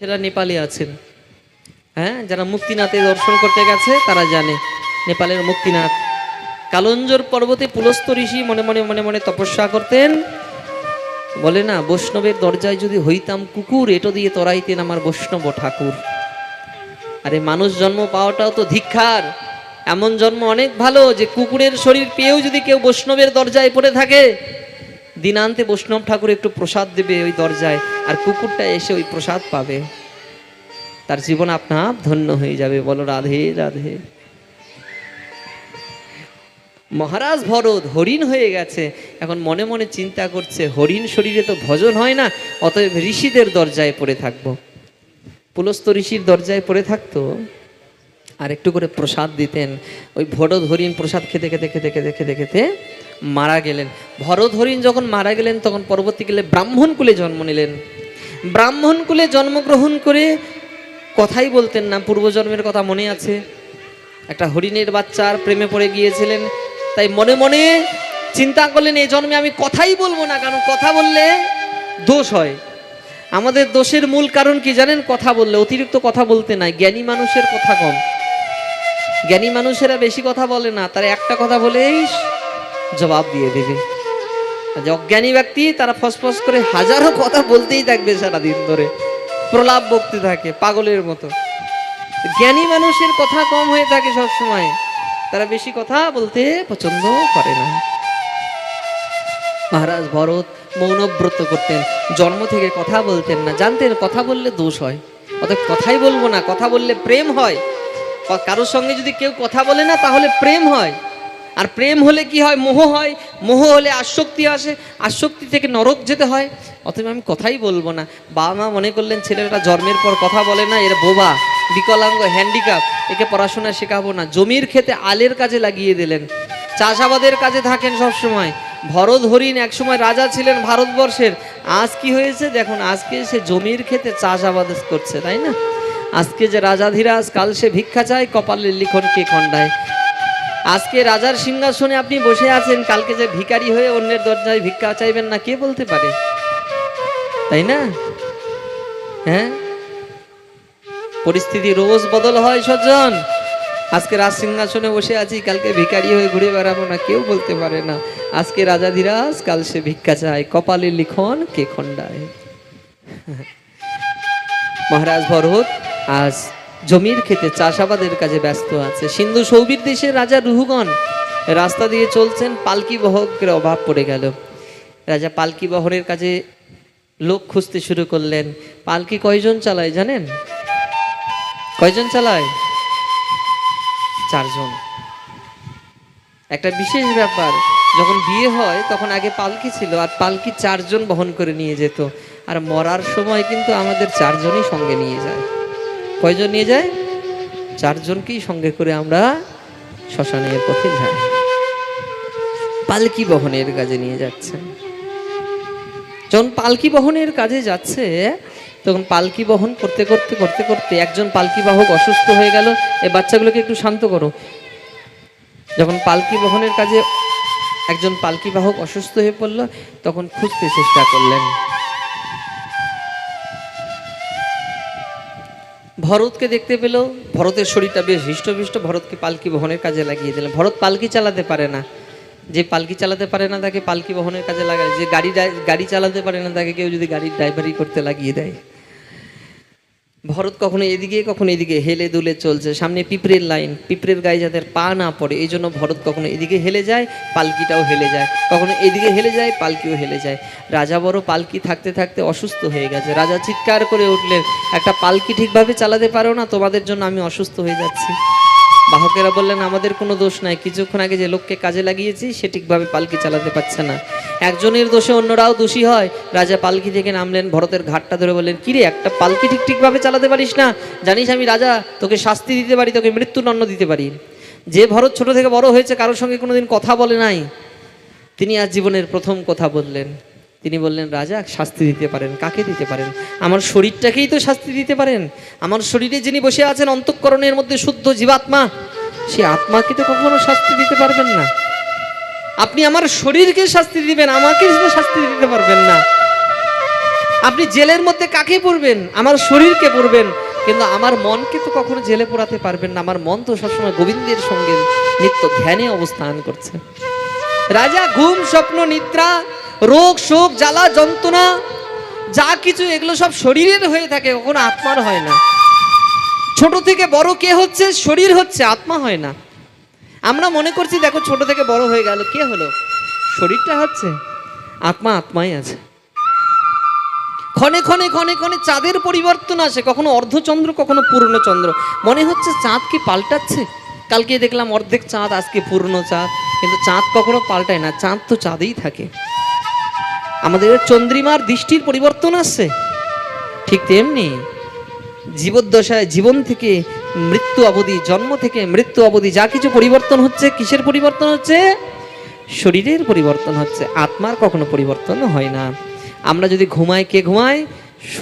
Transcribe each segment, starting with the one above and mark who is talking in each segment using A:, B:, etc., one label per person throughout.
A: সেটা নেপালে আছেন হ্যাঁ যারা মুক্তিনাথে দর্শন করতে গেছে, তারা জানে নেপালের মুক্তিনাথ। কালঞ্জর পর্বতে পুলস্ত ঋষি মনে মনে মনে মনে তপস্যা করতেন। বলে না, বৈষ্ণবের দরজায় যদি হইতাম কুকুর, এটো দিয়ে তরাইতেন আমার বৈষ্ণব ঠাকুর। আরে মানুষ জন্ম পাওয়াটাও তো ধিক্ষার এমন জন্ম অনেক ভালো যে কুকুরের শরীর পেয়েও যদি কেউ বৈষ্ণবের দরজায় পড়ে থাকে দিনান্তে বৈষ্ণব ঠাকুর একটু প্রসাদ দেবে ওই দরজায়, আর কুকুরটা এসে ওই প্রসাদ পাবে। তার জীবন আপনা ধন্য হয়ে যাবে, বলো রাধে রাধে। মহারাজ ভরত হরিণ হয়ে গেছে। এখন মনে মনে চিন্তা করছে, হরিণ শরীরে তো ভজন হয় না, অতএব ঋষিদের দরজায় পড়ে থাকব। পুলস্ত ঋষির দরজায় পড়ে থাকতো, আর একটু করে প্রসাদ দিতেন। ওই ভরত হরিণ প্রসাদ খেতে খেতে খেতে খেতে খেতে খেতে মারা গেলেন। ভরত হরিণ যখন মারা গেলেন, তখন পরবর্তীকালে ব্রাহ্মণ কুলে জন্ম নিলেন। ব্রাহ্মণ কুলে জন্মগ্রহণ করে কথাই বলতেন না, পূর্বজন্মের কথা মনে আছে। একটা হরিণের বাচ্চার প্রেমে পড়ে গিয়েছিলেন। তাই মনে মনে চিন্তা করলেন এই জন্মে আমি কথাই বলব না কারণ কথা বললে দোষ হয়। আমাদের দোষের মূল কারণ কি জানেন? কথা বললে, অতিরিক্ত কথা বলতে নাই, জ্ঞানী মানুষের কথা কম। জ্ঞানী মানুষেরা বেশি কথা বলে না, তারা একটা কথা বলেই জবাব দিয়ে দেবে। যে অজ্ঞানী ব্যক্তি তারা ফসফস করে হাজারো কথা বলতেই থাকবে সারাদিন ধরে। প্রলাপ বকতে থাকে পাগলের মতো। জ্ঞানী মানুষের কথা কম হয়ে থাকে সব সময় তারা বেশি কথা বলতে পছন্দ করে না। মহারাজ ভরত মৌনব্রত করতেন। জন্ম থেকে কথা বলতেন না। জানতেন কথা বললে দোষ হয়। অতএব কথাই বলব না। কথা বললে প্রেম হয়। কারোর সঙ্গে যদি কেউ কথা বলে না, তাহলে প্রেম হয়। আর প্রেম হলে কি হয়? মোহ হয়। মোহ হলে আসক্তি আসে। আসক্তি থেকে নরক যেতে হয়। অতএব আমি কথাই বলব না। বাবা মা মনে করলেন ছেলেটা জন্মের পর কথা বলে না, এর বোবা, বিকলাঙ্গ হ্যান্ডিক্যাপ একে পড়াশোনা শেখাবো না। জমির খেতে আলের কাজে লাগিয়ে দিলেন। চাষাবাদের কাজে থাকেন সব সময় ভরত হরিণ একসময় রাজা ছিলেন ভারতবর্ষের। আজ কি হয়েছে? দেখুন, আজকে সে জমির খেতে চাষাবাদ করছে, তাই না? আজকে যে রাজাধিরাজ, কাল সে ভিক্ষা চায়, কপালের লিখন কে খণ্ডায়? আজকে রাজার সিংহাসনে আপনি বসে আছেন, কালকে যে ভিখারি হয়ে অন্যের দরজায় ভিক্ষা চাইবেন না, কে বলতে পারে? তাই না? হ্যাঁ? পরিস্থিতি রোজ বদল হয়, সজ্জন। আজকে রাজ সিংহাসনে বসে আছি, কালকে ভিখারি হয়ে ঘুরে বেড়াবো না, কেউ বলতে পারে না। আজকে রাজাধিরাজ কাল সে ভিক্ষা চায়। কপালে লিখন, কে খণ্ডায়? মহারাজ ভরত আজ জমির ক্ষেতে চাষাবাদের কাজে ব্যস্ত আছে। সিন্ধু সৌবির দেশের রাজা রুহুগণ রাস্তা দিয়ে চলছেন, পালকি বহকের অভাব পড়ে গেল। রাজা পালকি বহনের কাজে লোক খুঁজতে শুরু করলেন। পালকি কয়জন চালায় জানেন? কয়জন চালায়? চারজন। একটা বিশেষ ব্যাপার, যখন বিয়ে হয়, তখন আগে পালকি ছিল, আর পালকি চারজন বহন করে নিয়ে যেত। আর মরার সময় কিন্তু আমাদের চারজনই সঙ্গে নিয়ে যায়। কয়জন নিয়ে যায়? চারজনকেই সঙ্গে করে আমরা শ্মশানের পথে যাই। পালকি বহনের কাজে নিয়ে যাচ্ছেন যখন পালকি বহনের কাজে যাচ্ছে, তখন পালকি বহন করতে করতে করতে করতে একজন পালকি বাহক অসুস্থ হয়ে গেল। এই বাচ্চাগুলোকে একটু শান্ত করো। যখন পালকি বহনের কাজে একজন পালকি বাহক অসুস্থ হয়ে পড়ল, তখন খুঁজতে চেষ্টা করলেন। ভরতকে দেখতে পেল, ভরতের শরীরটা বেশ হৃষ্টপুষ্ট, ভরতকে পালকি বহনের কাজে লাগিয়ে দিলেন। ভরত পালকি চালাতে পারে না। যে পালকি চালাতে পারে না, তাকে পালকি বহনের কাজে লাগায়। যে গাড়ি গাড়ি চালাতে পারে না, তাকে কেউ যদি গাড়ির ড্রাইভারি করতে লাগিয়ে দেয়। ভরত কখনো এদিকে কখনো এদিকে, হেলে দুলে চলছে। সামনে পিঁপড়ের লাইন, পিঁপড়ের গায়ে যাদের পা না পড়ে, এই জন্য ভরত কখনো এদিকে হেলে যায়, পালকিটাও হেলে যায়। কখনো এদিকে হেলে যায়, পালকিও হেলে যায়। রাজা বড় পালকি থাকতে থাকতে অসুস্থ হয়ে গেছে। রাজা চিৎকার করে উঠলেন, একটা পালকি ঠিকভাবে চালাতে পারো না, তোমাদের জন্য আমি অসুস্থ হয়ে যাচ্ছি। বাহকেরা বললেন, আমাদের কোনো দোষ নাই, কিছুক্ষণ আগে যে লোককে কাজে লাগিয়েছি, সে ঠিকভাবে পালকি চালাতে পারছে না। একজনের দোষে অন্যরাও দোষী হয়। রাজা পালকি থেকে নামলেন ভরতের ঘাটটা ধরে বললেন, কিরে, একটা পালকি ঠিক ঠিকভাবে চালাতে পারিস না? জানিস আমি রাজা, তোকে শাস্তি দিতে পারি, তোকে মৃত্যুদণ্ড দিতে পারি। যে ভরত ছোট থেকে বড় হয়েছে, কারোর সঙ্গে কোনোদিন কথা বলে নাই। তিনি আজ জীবনের প্রথম কথা বললেন। তিনি বললেন, রাজা, শাস্তি দিতে পারেন। কাকে দিতে পারেন? আমার শরীরটাকেই তো শাস্তি দিতে পারেন। আমার শরীরে যিনি বসে আছেন অন্তঃকরণের মধ্যে শুদ্ধ জীবাত্মা, সে আত্মাকে তো কখনো শাস্তি দিতে পারবেন না। আপনি আমার শরীরকে শাস্তি দিবেন, আমাকে শাস্তি দিতে পারবেন না। আপনি জেলের মধ্যে কাকে পড়বেন? আমার শরীরকে পড়বেন। কিন্তু আমার মনকে তো কখনো জেলে পড়াতে পারবেন না। আমার মন তো সবসময় গোবিন্দের সঙ্গে নিত্য ধ্যানে অবস্থান করছে। রাজা, ঘুম, স্বপ্ন, নিদ্রা রোগ, শোক, জ্বালা, যন্ত্রণা, যা কিছু, এগুলো সব শরীরের হয়ে থাকে, কখনো আত্মার হয় না। ছোট থেকে বড় কে হচ্ছে? শরীর হচ্ছে, আত্মা হয় না। আমরা মনে করছি, দেখো, ছোট থেকে বড় হয়ে গেল, কে হলো? শরীরটা হচ্ছে, আত্মা, আত্মাই আছে। ক্ষণে ক্ষণে ক্ষণে ক্ষণে চাঁদের পরিবর্তন আসে, কখনো অর্ধচন্দ্র, কখনো পূর্ণ চন্দ্র মনে হচ্ছে চাঁদ কি পাল্টাচ্ছে? কালকে দেখলাম অর্ধেক চাঁদ, আজকে পূর্ণ চাঁদ। কিন্তু চাঁদ কখনো পাল্টায় না, চাঁদ তো চাঁদেই থাকে। আমাদের চন্দ্রিমার দৃষ্টির পরিবর্তন আসছে ঠিক তেমনি জীবদ্দশায় জীবন থেকে মৃত্যু অবধি, জন্ম থেকে মৃত্যু অবধি যা কিছু পরিবর্তন হচ্ছে, কিসের পরিবর্তন হচ্ছে? শরীরের পরিবর্তন হচ্ছে। আত্মার কখনো পরিবর্তন হয় না। আমরা যদি ঘুমাই, কে ঘুমায়?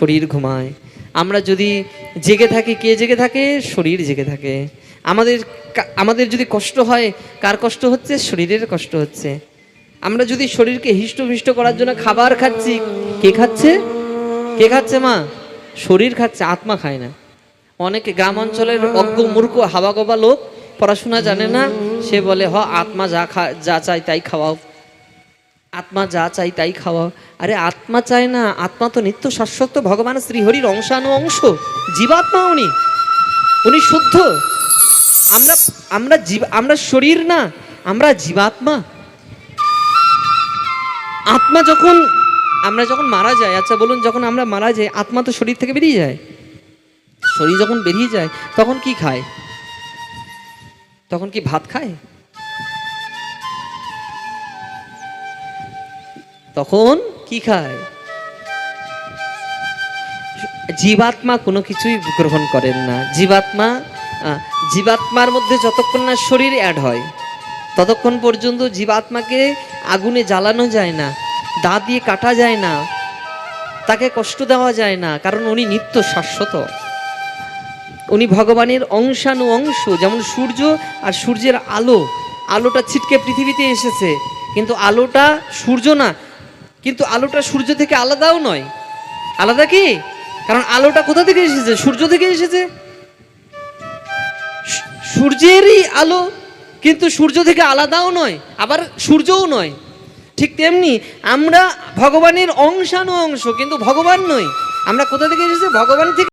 A: শরীর ঘুমায়। আমরা যদি জেগে থাকি, কে জেগে থাকে? শরীর জেগে থাকে। আমাদের আমাদের যদি কষ্ট হয়, কার কষ্ট হচ্ছে? শরীরের কষ্ট হচ্ছে। আমরা যদি শরীরকে হিষ্টভিষ্ট করার জন্য খাবার খাচ্ছি, কে খাচ্ছে? কে খাচ্ছে, মা? শরীর খাচ্ছে, আত্মা খায় না। অনেকে গ্রাম অঞ্চলের অজ্ঞ, মূর্খ হাওয়া গবা লোক পড়াশোনা জানে না। সে বলে, হ, আত্মা যা খা, যা চাই তাই খাওয়াও। আত্মা যা চাই তাই খাওয়াও। আরে, আত্মা চায় না। আত্মা তো নিত্য শাশ্বত ভগবান শ্রীহরির অংশানু অংশ জীবাত্মা উনি। উনি শুদ্ধ। আমরা আমরা জীব, আমরা শরীর না, আমরা জীবাত্মা। আত্মা যখন, আমরা যখন মারা যাই আচ্ছা বলুন, যখন আমরা মারা যাই, আত্মা তো শরীর থেকে বেরিয়ে যায়? শরীর যখন বেরিয়ে যায়, তখন কি খায়? তখন কি ভাত খায়? তখন কি খায়? জীবাত্মা কোনো কিছুই গ্রহণ করেন না। জীবাত্মা জীবাত্মার মধ্যে যতক্ষণ না শরীর অ্যাড হয় ততক্ষণ পর্যন্ত জীবাত্মাকে আগুনে জ্বালানো যায় না দা দিয়ে কাটা যায় না, তাকে কষ্ট দেওয়া যায় না, কারণ উনি নিত্য শাশ্বত। উনি ভগবানের অংশানু অংশ যেমন সূর্য আর সূর্যের আলো। আলোটা ছিটকে পৃথিবীতে এসেছে, কিন্তু আলোটা সূর্য না, কিন্তু আলোটা সূর্য থেকে আলাদাও নয়। আলাদা কি? কারণ আলোটা কোথা থেকে এসেছে? সূর্য থেকে এসেছে। সূর্যেরই আলো কিন্তু সূর্য থেকে আলাদাও নয়, আবার সূর্যও নয়। ঠিক তেমনি আমরা ভগবানের অংশানু অংশ কিন্তু ভগবান নই। আমরা কোথা থেকে এসেছি? ভগবান থেকে